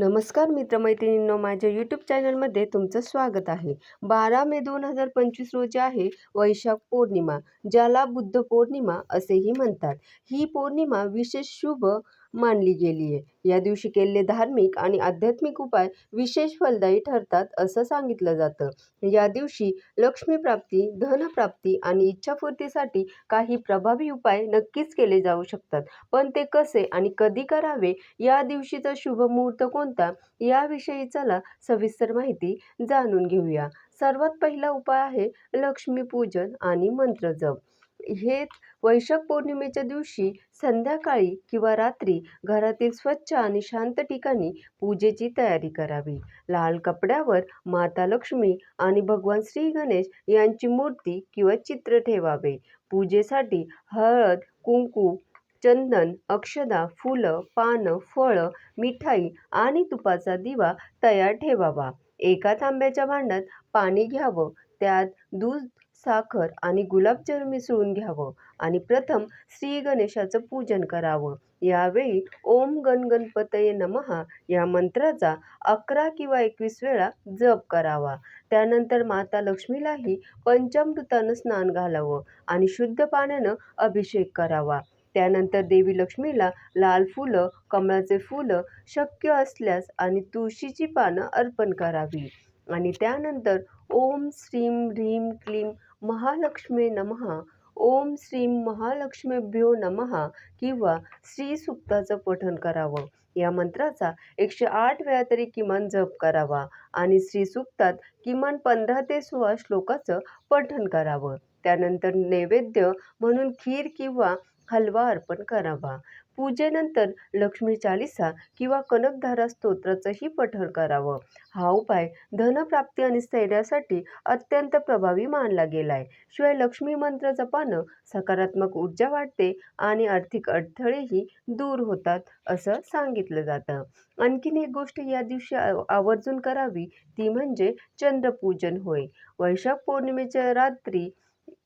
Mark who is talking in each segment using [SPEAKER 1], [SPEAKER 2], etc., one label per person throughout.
[SPEAKER 1] नमस्कार मित्रमैत्रिणींनो माझ्या यूट्यूब चॅनलमध्ये तुमचं स्वागत आहे. बारा मे दोन हजार पंचवीस रोजी आहे वैशाख पौर्णिमा ज्याला बुद्ध पौर्णिमा असेही म्हणतात. ही पौर्णिमा विशेष शुभ मानली गेली आहे. या दिवशी केलेले धार्मिक आणि आध्यात्मिक उपाय विशेष फलदायी ठरतात असं सांगितलं जातं. या दिवशी लक्ष्मीप्राप्ती धनप्राप्ती आणि इच्छापूर्तीसाठी काही प्रभावी उपाय नक्कीच केले जाऊ शकतात. पण ते कसे आणि कधी करावे या दिवशीचा शुभ मुहूर्त कोणता याविषयी चला सविस्तर माहिती जाणून घेऊया. सर्वात पहिला उपाय आहे लक्ष्मीपूजन आणि मंत्रजप हे वैशाख पौर्णिमेच्या दिवशी संध्याकाळी किंवा रात्री घरातील स्वच्छ आणि शांत ठिकाणी पूजेची तयारी करावी. लाल कपड्यावर माता लक्ष्मी आणि भगवान श्री गणेश यांची मूर्ती किंवा चित्र ठेवावे. पूजेसाठी हळद कुंकू चंदन अक्षदा फुलं पानं फळं मिठाई आणि तुपाचा दिवा तयार ठेवावा. एका तांब्याच्या भांड्यात पाणी घ्यावं. त्यात दूध साखर आणि गुलाबजल मिसळून घ्यावं आणि प्रथम श्री गणेशाचं पूजन करावं. यावेळी ओम गण गणपतये नमहा या मंत्राचा अकरा किंवा एकवीस वेळा जप करावा. त्यानंतर माता लक्ष्मीलाही पंचामृतानं स्नान घालावं आणि शुद्ध पाण्यानं अभिषेक करावा. त्यानंतर देवी लक्ष्मीला लाल फुलं कमळाचे फुलं शक्य असल्यास आणि तुळशीची पानं अर्पण करावी. आणि त्यानंतर ओम श्रीम ह्रीम क्लीम महालक्ष्मी नमहा ओम श्री महालक्ष्मीभ्यो नमः किंवा श्री सुक्ताचं पठण करावं. या मंत्राचा एकशे आठ वेळा तरी किमान जप करावा आणि श्री सुक्तात किमान पंधरा ते सोळा श्लोकाचं पठण करावं. त्यानंतर नैवेद्य म्हणून खीर किंवा हलवा अर्पण करावा. पूजेनंतर लक्ष्मी चालिसा किंवा कनकधारा स्तोत्राचंही पठण करावं. हा उपाय धनप्राप्ती आणि स्थैर्यासाठी अत्यंत प्रभावी मानला गेला आहे शिवाय लक्ष्मी मंत्र जपानं सकारात्मक ऊर्जा वाढते आणि आर्थिक अडथळेही दूर होतात असं सांगितलं जातं. आणखीन एक गोष्ट या दिवशी आवर्जून करावी ती म्हणजे चंद्रपूजन होय. वैशाख पौर्णिमेच्या रात्री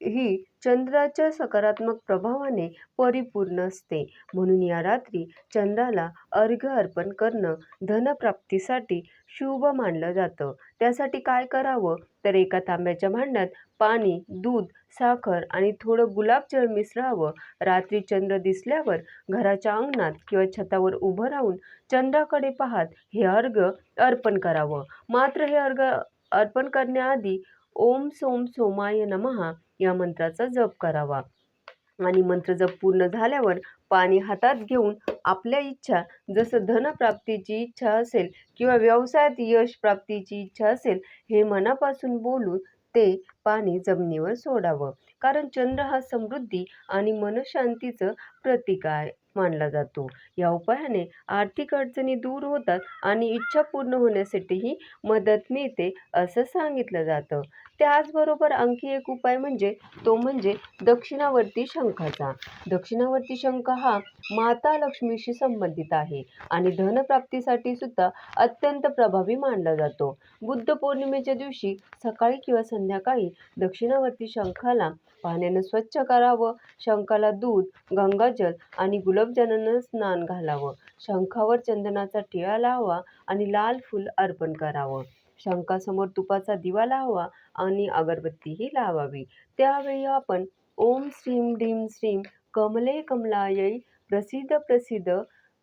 [SPEAKER 1] ही चंद्राच्या सकारात्मक प्रभावाने परिपूर्ण असते. म्हणून या रात्री चंद्राला अर्घ्य अर्पण करणं धनप्राप्तीसाठी शुभ मानलं जातं. त्यासाठी काय करावं? तर एका तांब्याच्या भांड्यात पाणी दूध साखर आणि थोडं गुलाबजळ मिसळावं. रात्री चंद्र दिसल्यावर घराच्या अंगणात किंवा छतावर उभं राहून चंद्राकडे पाहत हे अर्घ्य अर्पण करावं. मात्र हे अर्घ्य अर्पण करण्याआधी ओम सोम सोमाय नमहा या मंत्राचा जप करावा. आणि मंत्र जप पूर्ण झाल्यावर पाणी हातात घेऊन आपल्या इच्छा जसं धनप्राप्तीची इच्छा असेल किंवा व्यवसायात यश प्राप्तीची इच्छा असेल हे मनापासून बोलून ते पाणी जमिनीवर सोडावं. कारण चंद्र हा समृद्धी आणि मनशांतीचं प्रतीक आहे मानला जातो. या उपायाने आर्थिक अडचणी दूर होतात आणि इच्छा पूर्ण होण्यासाठीही मदत मिळते असं सांगितलं जातं. त्याचबरोबर आणखी एक उपाय म्हणजे तो म्हणजे दक्षिणावर्ती शंखाचा. दक्षिणावर्ती शंख हा माता लक्ष्मीशी संबंधित आहे आणि धनप्राप्तीसाठी सुद्धा अत्यंत प्रभावी मानला जातो. बुद्ध पौर्णिमेच्या दिवशी सकाळी किंवा संध्याकाळी दक्षिणावर्ती शंखाला पाण्यानं स्वच्छ करावं शंखाला दूध गंगाजल आणि गुलाबजलानं स्नान घालावं शंखावर चंदनाचा टिळा लावा आणि लाल फूल अर्पण करावं. शंखासमोर तुपाचा दिवा लावावा आणि अगरबत्तीही लावावी. त्यावेळी आपण ओम श्रीम ह्रीम श्रीम कमले कमलायै प्रसिद्ध प्रसिद्ध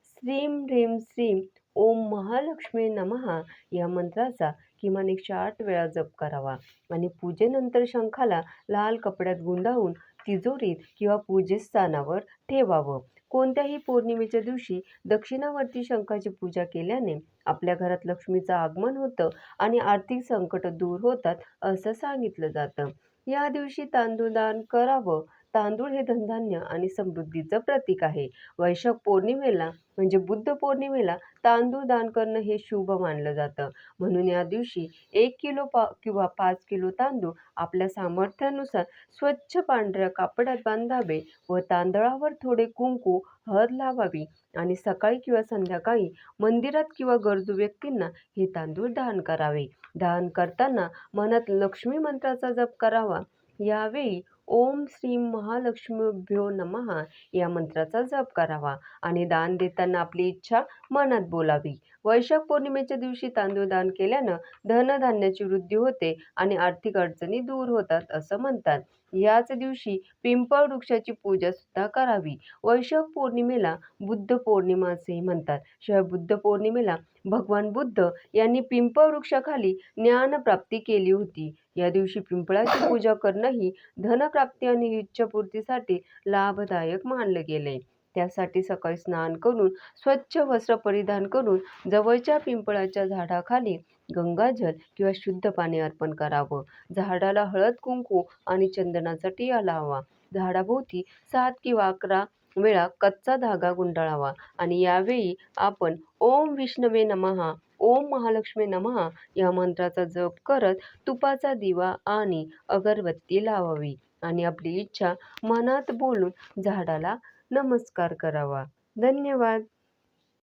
[SPEAKER 1] श्रीम ह्रीम श्रीम ओम महालक्ष्मी नमहा या मंत्राचा किमान एकशे आठ वेळा जप करावा. आणि पूजेनंतर शंखाला लाल कपड्यात गुंडाळून तिजोरीत किंवा पूजेस्थानावर ठेवावं. कोणत्याही पौर्णिमेच्या दिवशी दक्षिणावर्ती शंखाची पूजा केल्याने आपल्या घरात लक्ष्मीचं आगमन होतं आणि आर्थिक संकट दूर होतात असं सांगितलं जातं. या दिवशी तांदूळ दान करावं. तांदूळ हे धनधान्य आणि समृद्धीचं प्रतीक आहे. वैशाख पौर्णिमेला म्हणजे बुद्ध पौर्णिमेला तांदूळ दान करणं हे शुभ मानलं जातं. म्हणून या दिवशी एक किलो पा किंवा पाच किलो तांदूळ आपल्या सामर्थ्यानुसार स्वच्छ पांढऱ्या कापडात बांधावे व तांदळावर थोडे कुंकू हळद लावावी आणि सकाळी किंवा संध्याकाळी मंदिरात किंवा गरजू व्यक्तींना हे तांदूळ दान करावे. दान करताना मनात लक्ष्मी मंत्राचा जप करावा. यावेळी ओम श्री महालक्ष्मीभ्यो नमः. या मंत्राचा जप करावा आणि दान देताना आपली इच्छा मनात बोलावी. वैशाख पौर्णिमेच्या दिवशी तांदूळ दान केल्यानं धनधान्याची वृद्धी होते आणि आर्थिक अडचणी दूर होतात असं म्हणतात. याच दिवशी पिंपळ वृक्षाची पूजा सुद्धा करावी. वैशाख पौर्णिमेला बुद्ध पौर्णिमा असेही म्हणतात. शिवाय बुद्ध पौर्णिमेला भगवान बुद्ध यांनी पिंपळ वृक्षाखाली ज्ञानप्राप्ती केली होती. या दिवशी पिंपळाची पूजा करणंही धनप्राप्ती आणि इच्छापूर्तीसाठी लाभदायक मानलं गेलंय. त्यासाठी सकाळी स्नान करून स्वच्छ वस्त्र परिधान करून जवळच्या पिंपळाच्या झाडाखाली गंगाजल किंवा शुद्ध पाणी अर्पण करावं. झाडाला हळद कुंकू आणि चंदनाचा टिया लावा. झाडाभोवती सात किंवा अकरा वेळा कच्चा धागा गुंडाळावा आणि यावेळी आपण ओम विष्णवे नमहा ओम महालक्ष्मी नमहा या मंत्राचा जप करत तुपाचा दिवा आणि अगरबत्ती लावावी आणि आपली इच्छा मनात बोलून झाडाला नमस्कार करावा. धन्यवाद.